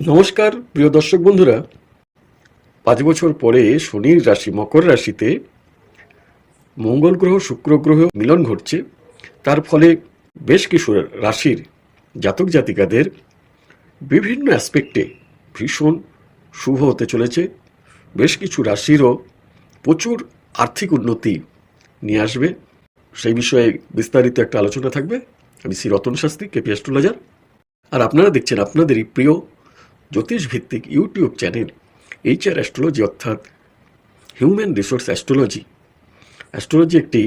নমস্কার, প্রিয় দর্শক বন্ধুরা। পাঁচ বছর পরে শনির রাশি, মকর রাশিতে মঙ্গল গ্রহ, শুক্র গ্রহ মিলন ঘটছে। তার ফলে বেশ কিছু রাশির জাতক জাতিকাদের বিভিন্ন অ্যাসপেক্টে ভীষণ শুভ হতে চলেছে। বেশ কিছু রাশিরও প্রচুর আর্থিক উন্নতি নিয়ে আসবে। সেই বিষয়ে বিস্তারিত একটা আলোচনা থাকবে। আমি শ্রী রতন শাস্ত্রী কেপি অ্যাস্ট্রোলজার আর আপনারা দেখছেন আপনাদেরই প্রিয় জ্যোতিষ ভিত্তিক ইউটিউব চ্যানেল এইচআর অ্যাস্ট্রোলজি অর্থাৎ হিউম্যান রিসোর্স অ্যাস্ট্রোলজি অ্যাস্ট্রোলজি একটি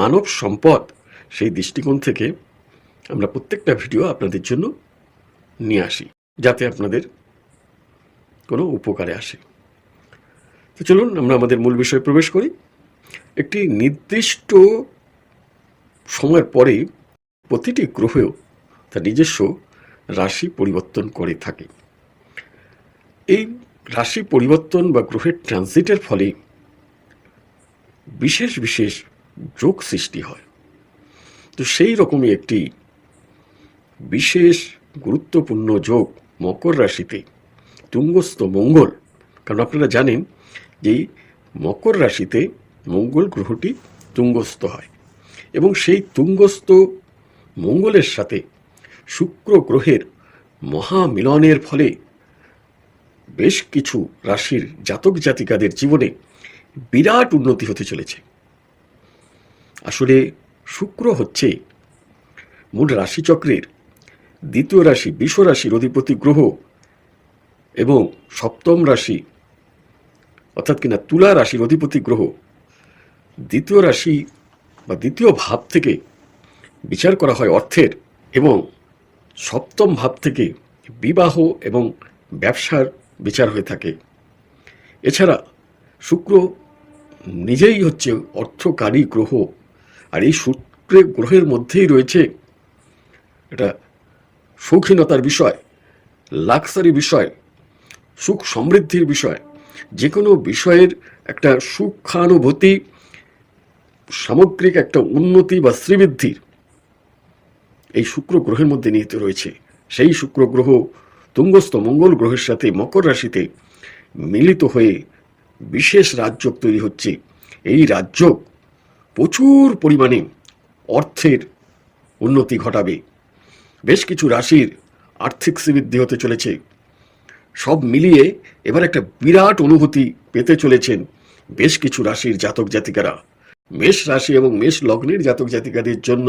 মানব সম্পদ, সেই দৃষ্টিকোণ থেকে আমরা প্রত্যেকটা ভিডিও আপনাদের জন্য নিয়ে আসি, যাতে আপনাদের কোনো উপকারে আসে। তো চলুন আমরা আমাদের মূল বিষয়ে প্রবেশ করি। একটি নির্দিষ্ট সময়ের পরে প্রতিটি গ্রহেও তার নিজস্ব রাশি পরিবর্তন করে থাকে। এই রাশি পরিবর্তন বা গ্রহের ট্রানজিটের ফলে বিশেষ বিশেষ যোগ সৃষ্টি হয়। তো সেই রকমই একটি বিশেষ গুরুত্বপূর্ণ যোগ মকর রাশিতে তুঙ্গস্থ মঙ্গল। কারণ আপনারা জানেন যে মকর রাশিতে মঙ্গল গ্রহটি তুঙ্গস্থ হয় এবং সেই তুঙ্গস্থ মঙ্গলের সাথে শুক্র গ্রহের মহামিলনের ফলে বেশ কিছু রাশির জাতক জাতিকাদের জীবনে বিরাট উন্নতি হতে চলেছে। আসলে শুক্র হচ্ছে মূল রাশিচক্রের দ্বিতীয় রাশি বিশ্ব রাশির অধিপতি গ্রহ এবং সপ্তম রাশি, অর্থাৎ কিনা তুলা রাশির অধিপতি গ্রহ। দ্বিতীয় রাশি বা দ্বিতীয় ভাব থেকে বিচার করা হয় অর্থের এবং সপ্তম ভাব থেকে বিবাহ এবং ব্যবসার বিচার হয়ে থাকে। এছাড়া শুক্র নিজেই হচ্ছে অর্থকারী গ্রহ, আর এই শুক্রে গ্রহের মধ্যেই রয়েছে এটা শৌখিনতার বিষয়, লাক্সারি বিষয়, সুখ সমৃদ্ধির বিষয়। যে কোনো বিষয়ের একটা সুখানুভূতি, সামগ্রিক একটা উন্নতি বা শ্রীবৃদ্ধির এই শুক্র গ্রহের মধ্যে নিহিত রয়েছে। সেই শুক্র গ্রহ তুঙ্গস্থ মঙ্গল গ্রহের সাথে মকর রাশিতে মিলিত হয়ে বিশেষ রাজ্য তৈরি হচ্ছে। এই রাজ্য প্রচুর পরিমাণে অর্থের উন্নতি ঘটাবে। বেশ কিছু রাশির আর্থিক শ্রীবৃদ্ধি হতে চলেছে। সব মিলিয়ে এবার একটা বিরাট অনুভূতি পেতে চলেছেন বেশ কিছু রাশির জাতক জাতিকারা। মেষ রাশি এবং মেষ লগ্নের জাতক জাতিকাদের জন্য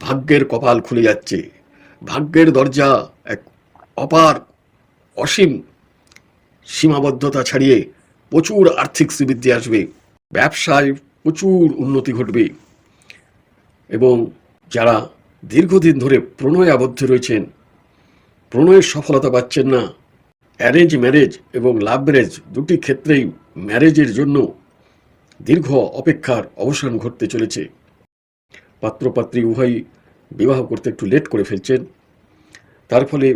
ভাগ্যের কপাল খুলে যাচ্ছে। ভাগ্যের দরজা এক অপার, অসীম সীমাবদ্ধতা ছাড়িয়ে প্রচুর আর্থিক শ্রীবৃদ্ধি আসবে। ব্যবসায় প্রচুর উন্নতি ঘটবে। এবং যারা দীর্ঘদিন ধরে প্রণয়ে আবদ্ধ রয়েছেন, প্রণয়ের সফলতা পাচ্ছেন না অ্যারেঞ্জ ম্যারেজ এবং লাভ ম্যারেজ দুটি ক্ষেত্রেই ম্যারেজের জন্য দীর্ঘ অপেক্ষার অবসান ঘটতে চলেছে। পাত্রপাত্রী উভয়ই বিবাহ করতে একটু লেট করে ফেলছেন। তার ফলে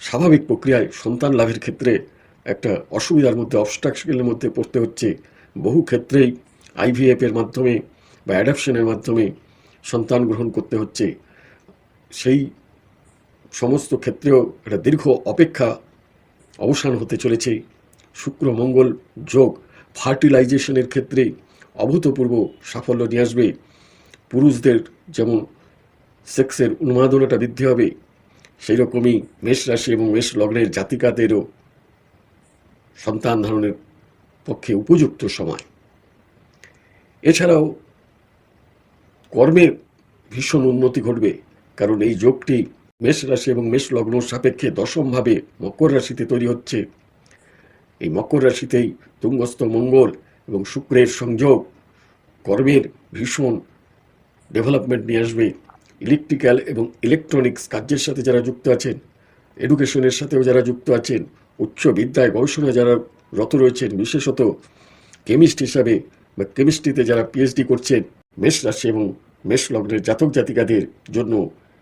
স্বাভাবিক প্রক্রিয়ায় সন্তান লাভের ক্ষেত্রে একটা অসুবিধার মধ্যে অবস্ট্রাকশনের মধ্যে পড়তে হচ্ছে। বহু ক্ষেত্রেই আইভিএফের মাধ্যমে বা অ্যাডাপশনের মাধ্যমে সন্তান গ্রহণ করতে হচ্ছে। সেই সমস্ত ক্ষেত্রেও একটা দীর্ঘ অপেক্ষা অবসান হতে চলেছে। শুক্র, মঙ্গল যোগ ফার্টিলাইজেশনের ক্ষেত্রে অভূতপূর্ব সাফল্য নিয়ে আসবে। পুরুষদের যেমন সেক্সের উন্মাদনাটা বৃদ্ধি হবে। সেই রকমই মেষ রাশি এবং মেষ লগ্নের জাতিকাদেরও সন্তান ধারণের পক্ষে উপযুক্ত সময়। এছাড়াও কর্মের ভীষণ উন্নতি ঘটবে, কারণ এই যোগটি মেষ রাশি এবং মেষ লগ্ন সাপেক্ষে দশমভাবে মকর রাশিতে তৈরি হচ্ছে। এই মকর রাশিতেই তুঙ্গস্থ মঙ্গল এবং শুক্রের সংযোগ কর্মের ভীষণ ডেভেলপমেন্ট নিয়ে আসবে। ইলেকট্রিক্যাল এবং ইলেকট্রনিক্স কার্যের সাথে যারা যুক্ত আছেন, এডুকেশনের সাথেও যারা যুক্ত আছেন, উচ্চ বিদ্যায় গবেষণায় যারা রত রয়েছেন, বিশেষত কেমিস্ট হিসাবে বা কেমিস্ট্রিতে যারা পিএইচডি করছেন, মেষ রাশি এবং মেষ লগ্নের জাতক জাতিকাদের জন্য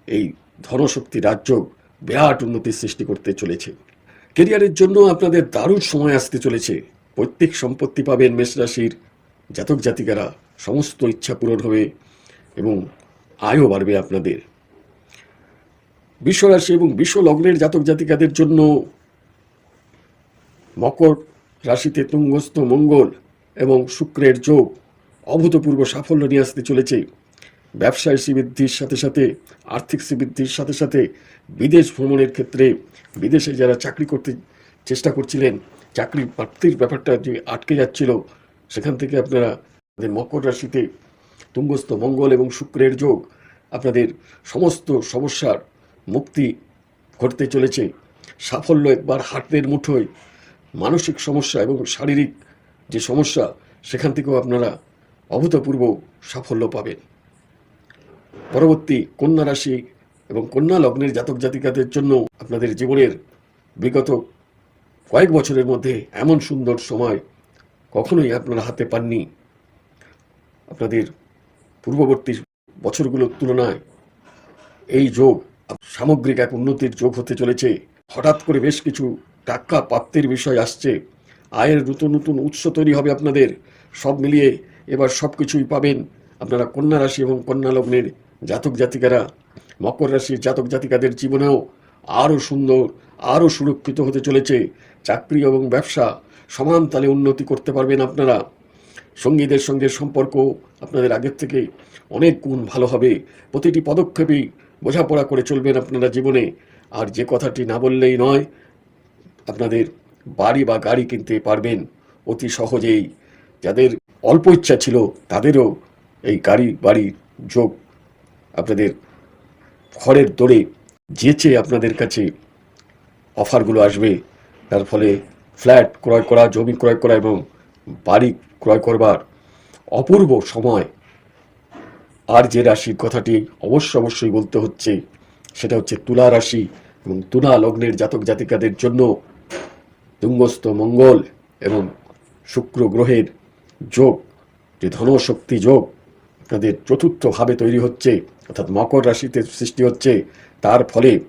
এই ধনশক্তি রাজ্য বিরাট উন্নতির সৃষ্টি করতে চলেছে। কেরিয়ারের জন্য আপনাদের দারুণ সময় আসতে চলেছে। পৈতৃক সম্পত্তি পাবেন মেষ রাশির জাতক জাতিকারা, সমস্ত ইচ্ছা পূরণ হবে এবং আয়ও বাড়বে আপনাদের। বিশ্বরাশি এবং বিশ্ব লগ্নের জাতক জাতিকাদের জন্য মকর রাশিতে তুঙ্গস্থ মঙ্গল এবং শুক্রের যোগ অভূতপূর্ব সাফল্য নিয়ে আসতে চলেছে। ব্যবসায় শ্রীবৃদ্ধির সাথে সাথে, আর্থিক শ্রীবৃদ্ধির সাথে সাথে বিদেশ ভ্রমণের ক্ষেত্রে বিদেশে যারা চাকরি করতে চেষ্টা করছিলেন, চাকরি প্রাপ্তির ব্যাপারটা যে আটকে যাচ্ছিল, সেখান থেকে আপনারা মকর রাশিতে তুঙ্গস্থ মঙ্গল এবং শুক্রের যোগ। আপনাদের সমস্ত সমস্যার মুক্তি ঘটতে চলেছে। সাফল্য একবার হাতের মুঠোয়। মানসিক সমস্যা এবং শারীরিক যে সমস্যা, সেখান থেকেও আপনারা অভূতপূর্ব সাফল্য পাবেন। পরবর্তী কন্যা রাশি এবং কন্যা লগ্নের জাতক জাতিকাদের জন্য আপনাদের জীবনের বিগত কয়েক বছরের মধ্যে এমন সুন্দর সময় কখনোই আপনারা হাতে পাননি। আপনাদের পূর্ববর্তী বছরগুলোর তুলনায় এই যোগ সামগ্রিক এক উন্নতির যোগ হতে চলেছে। হঠাৎ করে বেশ কিছু টাকা প্রাপ্তির বিষয় আসছে। আয়ের নতুন নতুন উৎস তৈরি হবে আপনাদের। সব মিলিয়ে এবার সব কিছুই পাবেন আপনারা কন্যা রাশি এবং কন্যা লগ্নের জাতক জাতিকারা। মকর রাশির জাতক জাতিকাদের জীবনেও আরও সুন্দর, আরও সুরক্ষিত হতে চলেছে। চাকরি এবং ব্যবসা সমান তালে উন্নতি করতে পারবেন আপনারা। সঙ্গীদের সঙ্গে সম্পর্ক আপনাদের আগের থেকে অনেক গুণ ভালো হবে। প্রতিটি পদক্ষেপেই বোঝাপড়া করে চলবেন আপনারা জীবনে। আর যে কথাটি না বললেই নয়, আপনাদের বাড়ি বা গাড়ি কিনতে পারবেন অতি সহজেই। যাদের অল্প ইচ্ছা ছিল, তাদেরও এই গাড়ি বাড়ির যোগ আপনাদের ঘরের দৌড়ে যেচে আপনাদের কাছে অফারগুলো আসবে, তার ফলে ফ্ল্যাট ক্রয় করা, জমি ক্রয় করা এবং বাড়ি ক্রয় করবার অপূর্ব সময়। আর যে রাশির কথাটি অবশ্য অবশ্যই বলতে হচ্ছে, সেটা হচ্ছে তুলা রাশি এবং তুলা লগ্নের জাতক জাতিকাদের জন্য তুঙ্গস্থ মঙ্গল এবং শুক্র গ্রহের যোগ, যে ধনশক্তি যোগ আপনাদের চতুর্থভাবে তৈরি হচ্ছে, অর্থাৎ মকর রাশিতে সৃষ্টি হচ্ছে। তার ফলে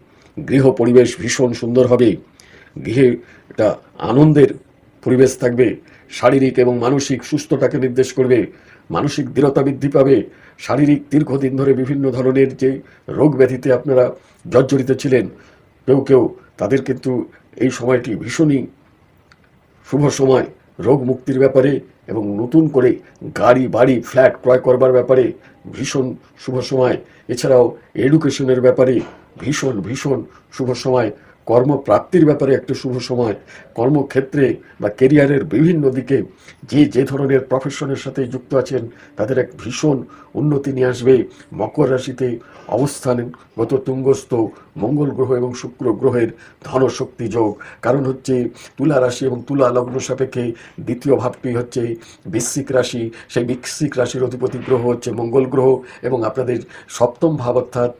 গৃহ পরিবেশ ভীষণ সুন্দর হবে। গৃহে একটা আনন্দের পরিবেশ থাকবে, শারীরিক এবং মানসিক সুস্থতাকে নির্দেশ করবে, মানসিক দৃঢ়তা বৃদ্ধি পাবে, শারীরিক দীর্ঘদিন ধরে বিভিন্ন ধরনের যে রোগ ব্যাধিতে আপনারা জর্জরিত ছিলেন, কেউ কেউ, তাদের কিন্তু এই সময়টি ভীষণই শুভ সময়, রোগ মুক্তির ব্যাপারে এবং নতুন করে গাড়ি, বাড়ি, ফ্ল্যাট ক্রয় করবার ব্যাপারে ভীষণ শুভ সময়। এছাড়াও এডুকেশনের ব্যাপারে ভীষণ ভীষণ শুভ সময়। কর্মপ্রাপ্তির ব্যাপারে একটা শুভ সময়। কর্মক্ষেত্রে বা কেরিয়ারের বিভিন্ন দিকে যে যে ধরনের প্রফেশনের সাথে যুক্ত আছেন, তাদের এক ভীষণ উন্নতি নিয়ে আসবে। মকর রাশিতে অবস্থানগত তুঙ্গস্থ মঙ্গল গ্রহ এবং শুক্র গ্রহের ধনশক্তি যোগ। কারণ হচ্ছে তুলা রাশি এবং তুলা লগ্ন সাপেক্ষে দ্বিতীয় ভাবটি হচ্ছে বৃশ্চিক রাশি। সেই বৃশ্চিক রাশির অধিপতি গ্রহ হচ্ছে মঙ্গল গ্রহ এবং আপনাদের সপ্তম ভাব অর্থাৎ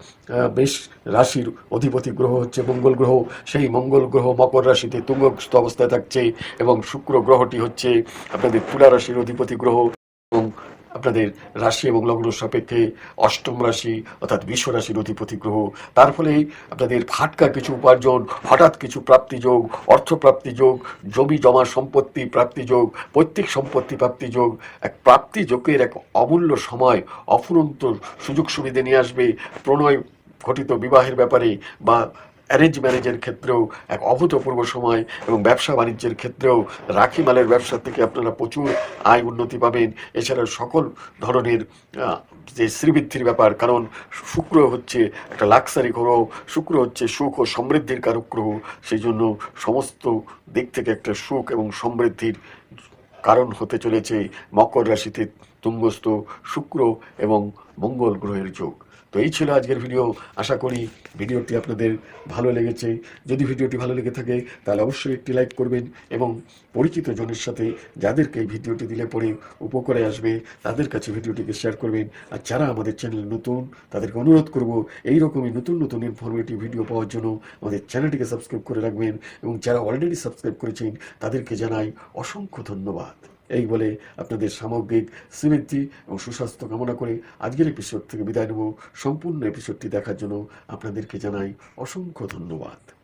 মেষ রাশির অধিপতি গ্রহ হচ্ছে মঙ্গল গ্রহ। সেই মঙ্গল গ্রহ মকর রাশিতে তুঙ্গস্থ অবস্থায় থাকছে এবং শুক্র গ্রহটি হচ্ছে আপনাদের তুলা রাশির অধিপতি গ্রহ এবং আপনাদের রাশি এবং লগ্ন সাপেক্ষে অষ্টম রাশি অর্থাৎ বিশ্ব রাশির অধিপতি গ্রহ। তার ফলে আপনাদের ফাটকা কিছু উপার্জন, হঠাৎ কিছু প্রাপ্তি যোগ, অর্থ প্রাপ্তি যোগ, জমি জমা সম্পত্তি প্রাপ্তি যোগ, পৈতৃক সম্পত্তি প্রাপ্তি যোগ, এক প্রাপ্তি যোগের এক অমূল্য সময়, অফুরন্ত সুযোগ সুবিধে নিয়ে আসবে, প্রণয় ঘটিত বিবাহের ব্যাপারে বা অ্যারেঞ্জ ম্যারেজের ক্ষেত্রেও এক অভূতপূর্ব সময় এবং ব্যবসা বাণিজ্যের ক্ষেত্রেও রাখি মালের ব্যবসা থেকে আপনারা প্রচুর আয় উন্নতি পাবেন। এছাড়া সকল ধরনের যে শ্রীবৃদ্ধির ব্যাপার, কারণ শুক্র হচ্ছে একটা লাক্সারি গ্রহ, শুক্র হচ্ছে সুখ ও সমৃদ্ধির কারক গ্রহ সেই জন্য সমস্ত দিক থেকে একটা সুখ এবং সমৃদ্ধির কারণ হতে চলেছে মকর রাশিতে। তুঙ্গস্থ শুক্র এবং মঙ্গল গ্রহের যোগ। তো এই ছিল আজকের ভিডিও। আশা করি ভিডিওটি আপনাদের ভালো লেগেছে। যদি ভিডিওটি ভালো লেগে থাকে, তাহলে অবশ্যই একটি লাইক করবেন এবং পরিচিত জনের সাথে যাদেরকে এই ভিডিওটি দিলে পরে উপকারে আসবে, তাদের কাছে ভিডিওটিকে শেয়ার করবেন। আর যারা আমাদের চ্যানেল নতুন, তাদেরকে অনুরোধ করব এই রকমই নতুন নতুন ইনফরমেটিভ ভিডিও পাওয়ার জন্য আমাদের চ্যানেলটিকে সাবস্ক্রাইব করে রাখবেন এবং যারা অলরেডি সাবস্ক্রাইব করেছেন, তাদেরকে জানাই অসংখ্য ধন্যবাদ। এই বলে আপনাদের সামগ্রিক শ্রীবৃদ্ধি এবং সুস্বাস্থ্য কামনা করে আজকের এপিসোড থেকে বিদায় নেব। সম্পূর্ণ এপিসোডটি দেখার জন্য আপনাদেরকে জানাই অসংখ্য ধন্যবাদ।